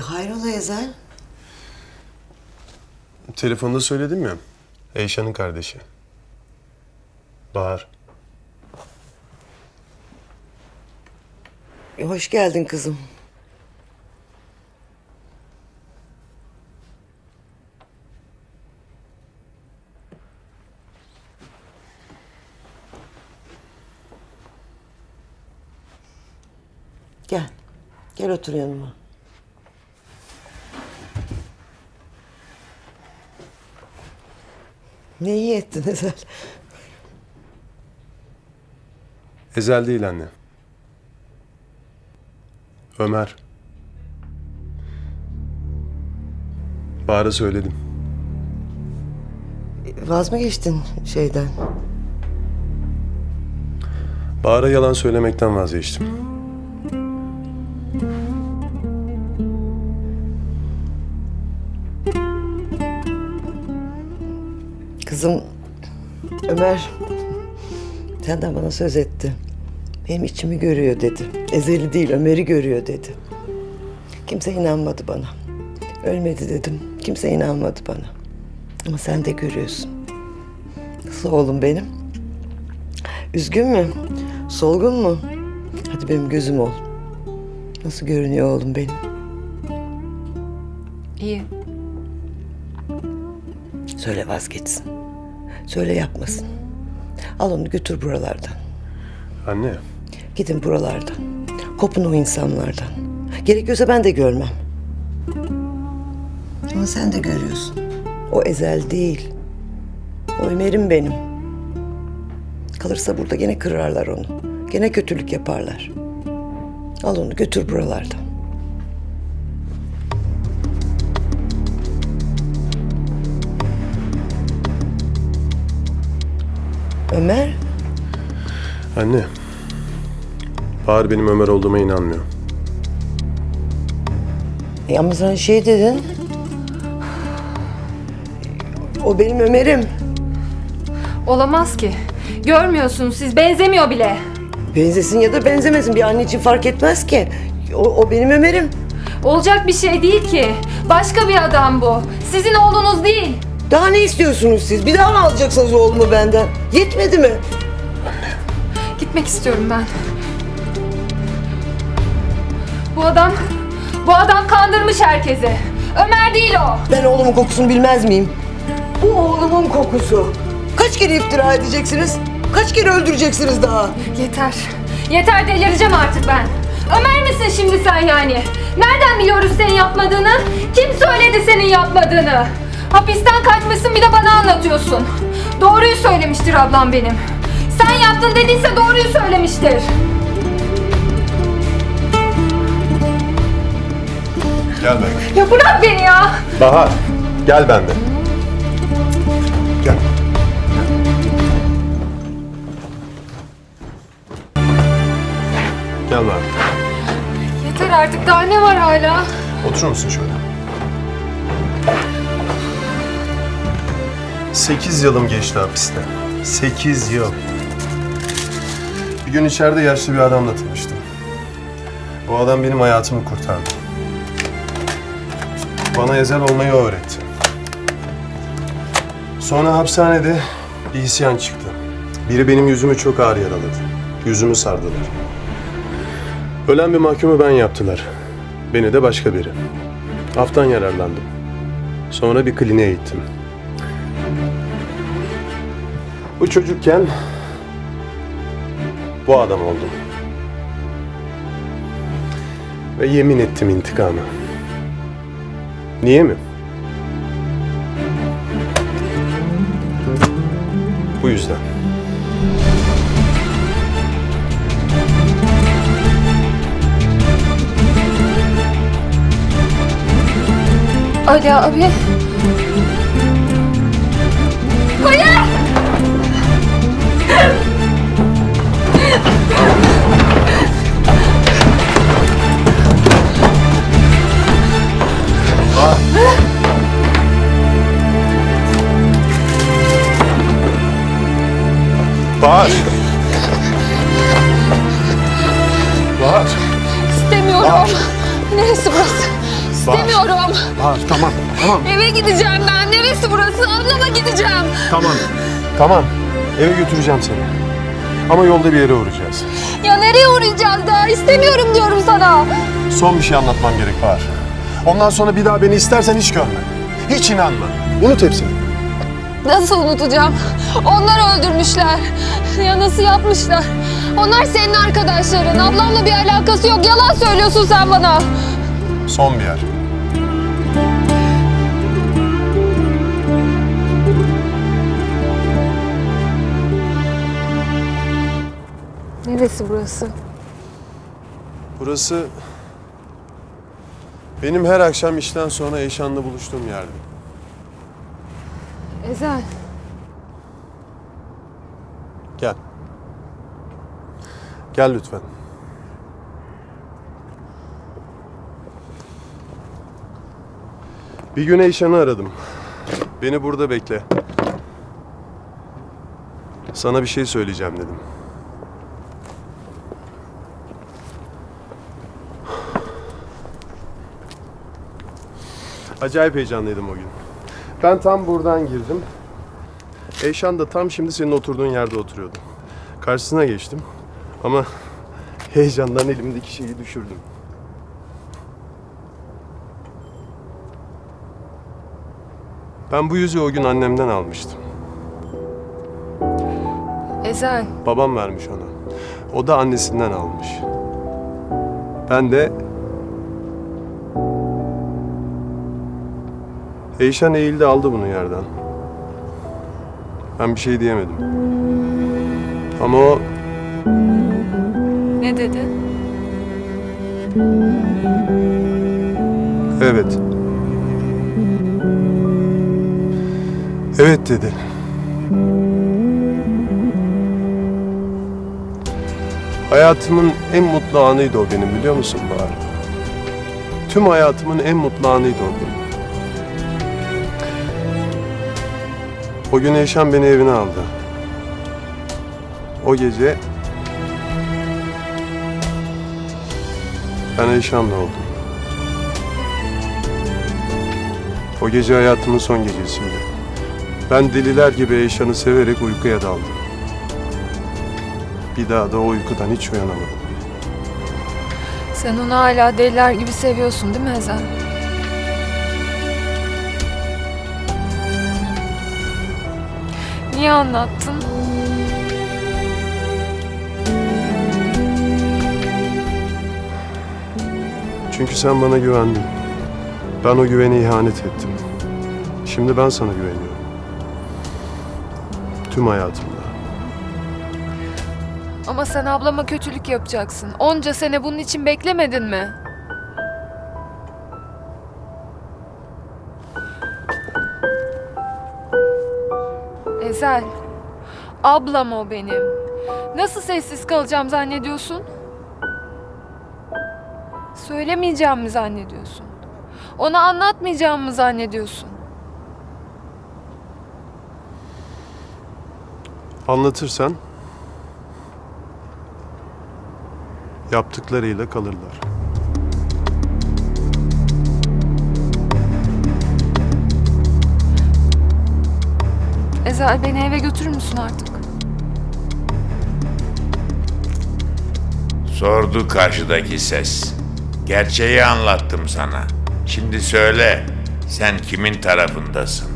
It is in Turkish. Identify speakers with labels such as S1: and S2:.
S1: Hayrola Ezel?
S2: Telefonda söyledim ya. Eyşan'ın kardeşi. Bahar.
S1: E, Hoş geldin kızım. Gel. Gel otur yanıma. Ne iyi ettin Ezel.
S2: Ezel değil anne. Ömer. Bahar'a söyledim.
S1: Vaz mı geçtin şeyden?
S2: Bahar'a yalan söylemekten vazgeçtim.
S1: Kızım Ömer senden bana söz etti. Benim içimi görüyor dedi. Ezeli değil Ömer'i görüyor dedi. Kimse inanmadı bana. Ölmedi dedim. Kimse inanmadı bana. Ama sen de görüyorsun. Nasıl oğlum benim? Üzgün mü? Solgun mu? Hadi benim gözüm ol. Nasıl görünüyor oğlum benim?
S3: İyi.
S1: Söyle vazgeçsin. Söyle yapmasın. Al onu götür buralardan.
S2: Anne.
S1: Gidin buralardan. Kopun o insanlardan. Gerekiyorsa ben de görmem. Ama sen de görüyorsun. O ezel değil. O Ömer'im benim. Kalırsa burada gene kırarlar onu. Gene kötülük yaparlar. Al onu götür buralardan. Ömer,
S2: Anne. Bahar benim Ömer olduğuma inanmıyor.
S1: e ama sen şey dedin. O benim Ömer'im.
S3: Olamaz ki. Görmüyorsunuz siz benzemiyor bile.
S1: Benzesin ya da benzemesin bir anne için fark etmez ki. O, o benim Ömer'im.
S3: Olacak bir şey değil ki. Başka bir adam bu. Sizin oğlunuz değil.
S1: Daha ne istiyorsunuz siz? Bir daha mı alacaksınız oğlumu benden? Yetmedi mi?
S3: Gitmek istiyorum ben. Bu adam, bu adam kandırmış herkesi. Ömer değil o.
S1: Ben oğlumun kokusunu bilmez miyim? Bu oğlumun kokusu. Kaç kere iftira edeceksiniz? Kaç kere öldüreceksiniz daha?
S3: Yeter. Yeter delireceğim artık ben. Ömer misin şimdi sen yani? Nereden biliyoruz senin yapmadığını? Kim söyledi senin yapmadığını? Hapisten kaçmışsın bir de bana anlatıyorsun. Doğruyu söylemiştir ablam benim. Sen yaptın dediyse doğruyu söylemiştir.
S2: Gel ben.
S3: Ya bırak beni ya.
S2: Bahar. Gel bende. Gel. Gel Bahar.
S3: Yeter artık daha ne var hala?
S2: Oturur musun şöyle? Sekiz yılım geçti hapiste. Sekiz yıl. Bir gün içeride yaşlı bir adamla tanıştım. O adam benim hayatımı kurtardı. Bana ezel olmayı öğretti. Sonra hapishanede bir isyan çıktı. Biri benim yüzümü çok ağır yaraladı. Yüzümü sardılar. Ölen bir mahkumu ben yaptılar. Beni de başka biri. Aftan yararlandım. Sonra bir kliniğe gittim. Bu çocukken bu adam oldum. Ve yemin ettim intikamı. Niye mi? Bu yüzden.
S3: Ali abi. İstemiyorum.
S2: Bahar tamam tamam
S3: Eve gideceğim ben. Neresi burası? Ablama gideceğim.
S2: tamam. Tamam eve götüreceğim seni. Ama yolda bir yere uğrayacağız.
S3: Ya nereye uğrayacağız daha? İstemiyorum diyorum sana.
S2: Son bir şey anlatmam gerek Bahar. Ondan sonra bir daha beni istersen hiç görme. Hiç inanma. Unut hepsini.
S3: Nasıl unutacağım? Onlar öldürmüşler. Ya nasıl yapmışlar? Onlar senin arkadaşların. Ablamla bir alakası yok. Yalan söylüyorsun sen bana.
S2: Son bir yer.
S3: Neresi burası?
S2: Burası benim her akşam işten sonra Eyşan'la buluştuğum yerdi.
S3: Ezel.
S2: Gel. Gel lütfen. Bir gün Eyşan'ı aradım. Beni burada bekle. Sana bir şey söyleyeceğim dedim. Acayip heyecanlıydım o gün. Ben tam buradan girdim. Eyşan da tam şimdi senin oturduğun yerde oturuyordu. Karşısına geçtim ama heyecandan elimdeki şeyi düşürdüm. Ben bu yüzüğü o gün annemden almıştım.
S3: Ezel.
S2: Babam vermiş ona. O da annesinden almış. Ben de Eyşan eğildi aldı bunu yerden. Ben bir şey diyemedim. Ama o
S3: Ne dedi?
S2: Evet. Evet dedi. Hayatımın en mutlu anıydı o benim biliyor musun Bahar? Tüm hayatımın en mutlu anıydı o benim. O gün Eyşan beni evine aldı. O gece ben Eyşan'la oldum. O gece hayatımın son gecesiydi. Ben deliler gibi Eyşan'ı severek uykuya daldım. Bir daha da o uykudan hiç uyanamadım.
S3: Sen onu hala deliler gibi seviyorsun değil mi Ezel? Niye anlattın?
S2: Çünkü sen bana güvendin. Ben o güvene ihanet ettim. Şimdi ben sana güveniyorum. Tüm hayatımda.
S3: Ama sen ablama kötülük yapacaksın. Onca sene bunun için beklemedin mi? Ezel, ablam o benim. Nasıl sessiz kalacağım zannediyorsun? Söylemeyeceğim mi zannediyorsun? Ona anlatmayacağım mı zannediyorsun?
S2: Anlatırsan yaptıklarıyla kalırlar.
S3: Ezel beni eve götürür müsün artık?
S4: Sordu karşıdaki ses. Gerçeği anlattım sana. Şimdi söyle, sen kimin tarafındasın?